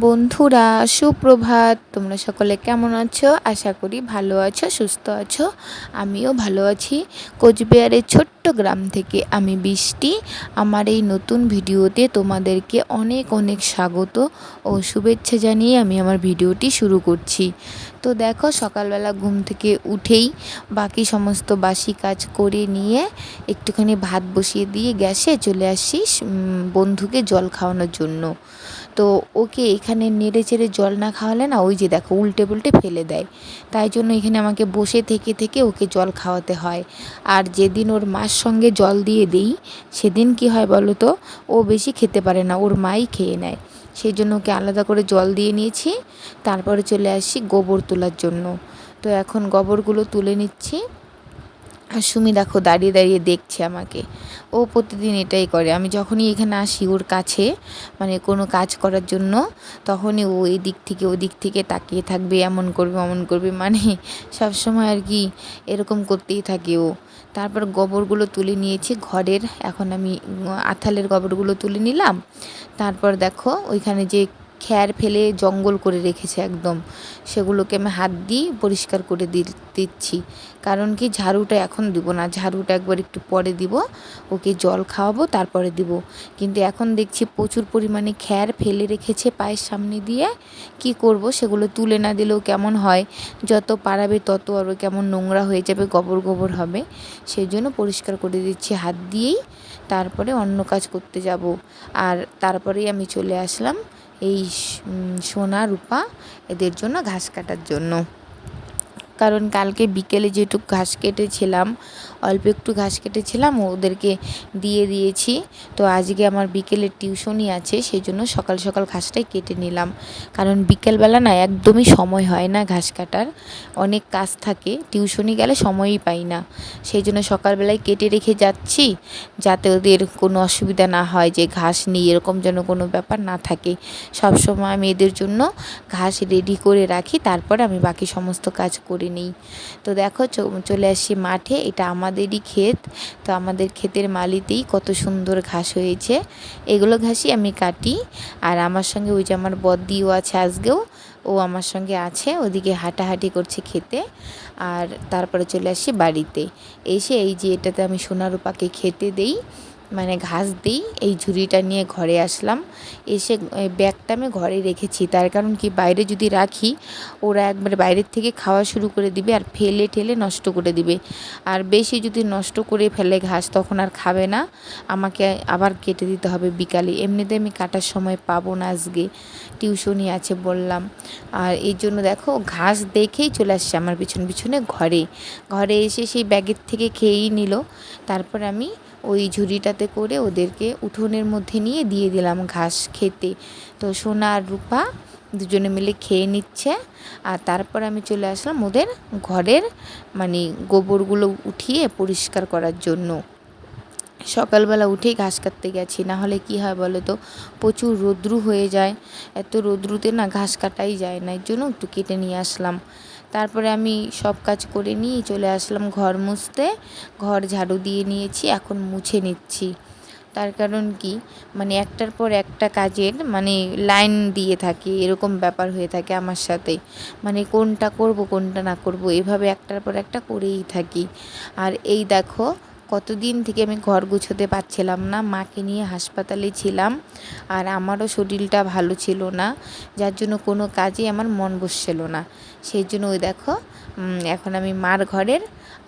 বন্ধুরা, সুপ্রভাত। তোমরা সকলে কেমন আছো? আশা করি ভালো আছো, সুস্থ আছো। আমিও ভালো আছি। কোচবিহারের ছোট্ট গ্রাম থেকে আমি বৃষ্টি। আমার এই নতুন ভিডিওতে তোমাদেরকে অনেক অনেক স্বাগত ও শুভেচ্ছা জানিয়ে আমি আমার ভিডিওটি শুরু করছি। তো দেখো, সকালবেলা ঘুম থেকে উঠেই বাকি সমস্ত বাসি কাজ করে নিয়ে একটুখানি ভাত বসিয়ে দিয়ে গ্যাসে চলে আসি বন্ধুকে জল খাওয়ানোর জন্য। তো ওকে এখানে নেড়ে চেড়ে জল না খাওয়ালে না, ওই যে দেখো উল্টে পুল্টে ফেলে দেয়। তাই জন্য এখানে আমাকে বসে থেকে থেকে ওকে জল খাওয়াতে হয়। আর যেদিন ওর মার সঙ্গে জল দিয়ে দিই, সেদিন কি হয় বলো তো? ও বেশি খেতে পারে না, ওর মাই খেয়ে নেয়। সেই জন্য ওকে আলাদা করে জল দিয়ে নিয়েছি, তারপরে চলে আসি গোবর তোলার জন্য। তো এখন গোবরগুলো তুলে নিচ্ছি। আর সুমি দেখো দাঁড়িয়ে দাঁড়িয়ে দেখছে আমাকে। ও প্রতিদিন এটাই করে। আমি যখনই এখানে আসি ওর কাছে মানে কোনো কাজ করার জন্য, তখনই ও এদিক থেকে ওদিক থেকে তাকিয়ে থাকবে, এমন করবে এমন করবে মানে সবসময় আর কি এরকম করতেই থাকে ও। তারপর গোবরগুলো তুলে নিয়েছি ঘরের, এখন আমি আথালের গোবরগুলো তুলে নিলাম। তারপর দেখো ওইখানে যে খ্যার ফেলে জঙ্গল করে রেখেছে একদম। সেগুলোকে আমি হাত দিয়ে পরিষ্কার করে দিচ্ছি। কারণ কি ঝাড়ুটা এখন দিব না। ঝাড়ুটা একবার একটু পরে দিব, ওকে জল খাওয়াবো, তারপরে দিব। কিন্তু এখন দেখছি প্রচুর পরিমাণে খ্যার ফেলে রেখেছে পায়ের সামনে দিয়ে। কি করব? সেগুলো তুলে না দিলেও কেমন হয়? যত পারাবে তত আরও কেমন নোংরা হয়ে যাবে, গোবর গোবর হবে। সেই জন্য পরিষ্কার করে দিচ্ছি হাত দিয়েই। তারপরে অন্য কাজ করতে যাব। আর তারপরেই আমি চলে আসলাম এই সোনা রূপা এদের জন্য ঘাস কাটার জন্য। কারণ কালকে বিকেলে যেহেতু ঘাস কেটেছিলাম, অল্প একটু ঘাস কেটেছিলাম, ওদেরকে দিয়ে দিয়েছি। তো আজকে আমার বিকেলের টিউশনই আছে সেই জন্য সকাল সকাল ঘাসটাই কেটে নিলাম। কারণ বিকেলবেলা না একদমই সময় হয় না ঘাস কাটার, অনেক কাজ থাকে টিউশনি গেলে সময়ই পাই না। সেই জন্য সকালবেলায় কেটে রেখে যাচ্ছি, যাতে ওদের কোনো অসুবিধা না হয় যে ঘাস নেই, এরকম যেন কোনো ব্যাপার না থাকে। সব সময় আমি এদের জন্য ঘাস রেডি করে রাখি, তারপরে আমি বাকি সমস্ত কাজ করে নিই। তো দেখো চলে আসি মাঠে, এটা আমাদেরই ক্ষেত। তো আমাদের ক্ষেতের মালিতেই কত সুন্দর ঘাস হয়েছে। এগুলো ঘাসই আমি কাটি, আর আমার সঙ্গে ওই যে আমার বদ্দিও আছে আজকেও, ও আমার সঙ্গে আছে, ওদিকে হাঁটাহাঁটি করছে খেতে। আর তারপরে চলে আসি বাড়িতে। এসে এই যে এটাতে আমি সোনারূপাকে খেতে দেই। মানে ঘাস দিই, এই ঝুড়িটা নিয়ে ঘরে আসলাম। এসে ব্যাগটা আমি ঘরে রেখেছি। তার কারণ কি, বাইরে যদি রাখি, ওরা একবার বাইরের থেকে খাওয়া শুরু করে দিবে আর ফেলে ঠেলে নষ্ট করে দিবে। আর বেশি যদি নষ্ট করে ফেলে ঘাস, তখন আর খাবে না। আমাকে আবার কেটে দিতে হবে বিকালে। এমনিতে আমি কাটার সময় পাবো না আজকে। টিউশনই আছে বললাম। আর এই জন্য দেখো, ঘাস দেখেই চলে আসছে আমার পিছন পিছনে ঘরে। ঘরে এসে সেই ব্যাগের থেকে খেয়েই নিল। তারপর আমি ওই ঝুড়িটাতে করে ওদেরকে উঠোনের মধ্যে নিয়ে দিয়ে দিলাম ঘাস খেতে। তো সোনা আর রূপা দুজনে মিলে খেয়ে নিচ্ছে। আর তারপর আমি চলে আসলাম ওদের ঘরের মানে গোবরগুলো উঠিয়ে পরিষ্কার করার জন্য। সকালবেলা উঠেই ঘাস কাটতে গেছি, না হলে কি হয় বলো তো? প্রচুর রৌদ্রু হয়ে যায়। এত রৌদ্রুতে না ঘাস কাটাই যায় না, এর জন্য একটু কেটে নিয়ে আসলাম। তারপরে আমি সব কাজ করে নিয়ে চলে আসলাম ঘর মুছতে। ঘর ঝাড়ু দিয়ে নিয়েছি, এখন মুছে নিচ্ছি। তার কারণ কি? মানে একটার পর একটা কাজের মানে লাইন দিয়ে থাকে, এরকম ব্যাপার হয়ে থাকে আমার সাথে। মানে কোনটা করব, কোনটা না করব, এভাবে একটার পর একটা করেই থাকি। আর এই দেখো কতদিন থেকে আমি ঘর গুছোতে পারছিলাম না, মাকে নিয়ে হাসপাতালে ছিলাম আর আমারও শরীরটা ভালো ছিল না, যার জন্য কোনো কাজে আমার মন বসছিল না সেই জন্য ওই দেখো এখন আমি মার ঘরের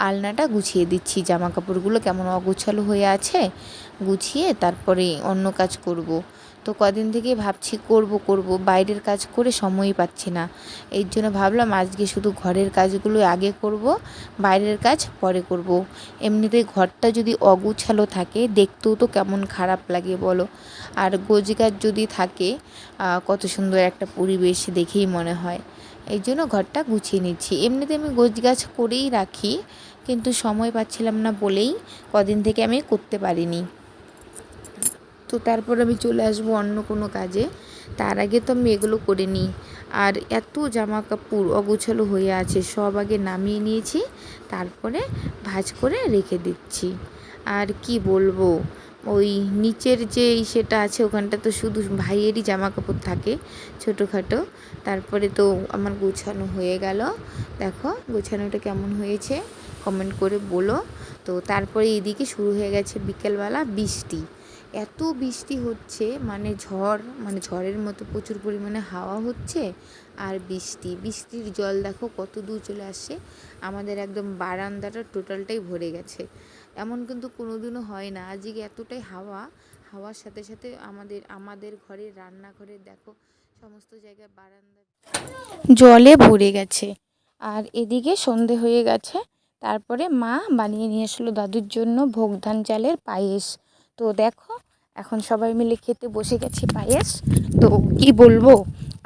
আলনাটা গুছিয়ে দিচ্ছি, জামা কাপড়গুলো কেমন অগুছালো হয়ে আছে, গুছিয়ে তারপরে অন্য কাজ করব। তো কদিন থেকে ভাবছি করব করব। বাইরের কাজ করে সময়ই পাচ্ছি না। এই জন্য ভাবলাম আজকে শুধু ঘরের কাজগুলো আগে করব, বাইরের কাজ পরে করব। এমনিতে ঘরটা যদি অগুছালো থাকে, দেখতেও তো কেমন খারাপ লাগে, বলো। আর গোজগাছ যদি থাকে কত সুন্দর একটা পরিবেশ দেখেই মনে হয়। এই জন্য ঘরটা গুছিয়ে নিচ্ছি। এমনিতে আমি গোছগাছ করেই রাখি, কিন্তু সময় পাচ্ছিলাম না বলেই কদিন থেকে আমি করতে পারিনি। তো তারপর আমি চলে আসব অন্য কোনো কাজে। তার আগে তো আমি এগুলো করে নিই। আর এত জামা কাপড় অগুছালো হয়ে আছে, সব আগে নামিয়ে নিয়েছি, তারপরে ভাজ করে রেখে দিচ্ছি। আর কি বলব, ওই নিচের যে সেটা আছে, ওখানটা তো শুধু ভাইয়েরই জামা কাপড় থাকে ছোটোখাটো। তারপরে তো আমার গোছানো হয়ে গেল। দেখো গোছানোটা কেমন হয়েছে কমেন্ট করে বলো। তো তারপরে এদিকে শুরু হয়ে গেছে বিকেলবেলা বৃষ্টি। এত বৃষ্টি হচ্ছে মানে ঝড় মানে ঝড়ের মতো প্রচুর পরিমাণে হাওয়া হচ্ছে আর বৃষ্টি। বৃষ্টির জল দেখো কত দূর চলে আসছে, আমাদের একদম বারান্দাটা টোটালটাই ভরে গেছে। এমন কিন্তু কোনোদিনও হয় না। আজকে এতটাই হাওয়া, হাওয়ার সাথে সাথে আমাদের আমাদের ঘরের রান্নাঘরে দেখো সমস্ত জায়গায় বারান্দা জলে ভরে গেছে। আর এদিকে সন্ধে হয়ে গেছে, তারপরে মা বানিয়ে নিয়ে আসলো দাদুর জন্য ভোগধান চালের পায়েস। তো দেখো, এখন সবাই মিলে খেতে বসে গেছি পায়েস। তো কি বলব?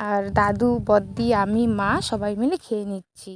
আর দাদু, বদ্দি, আমি, মা সবাই মিলে খেয়ে নিচ্ছি।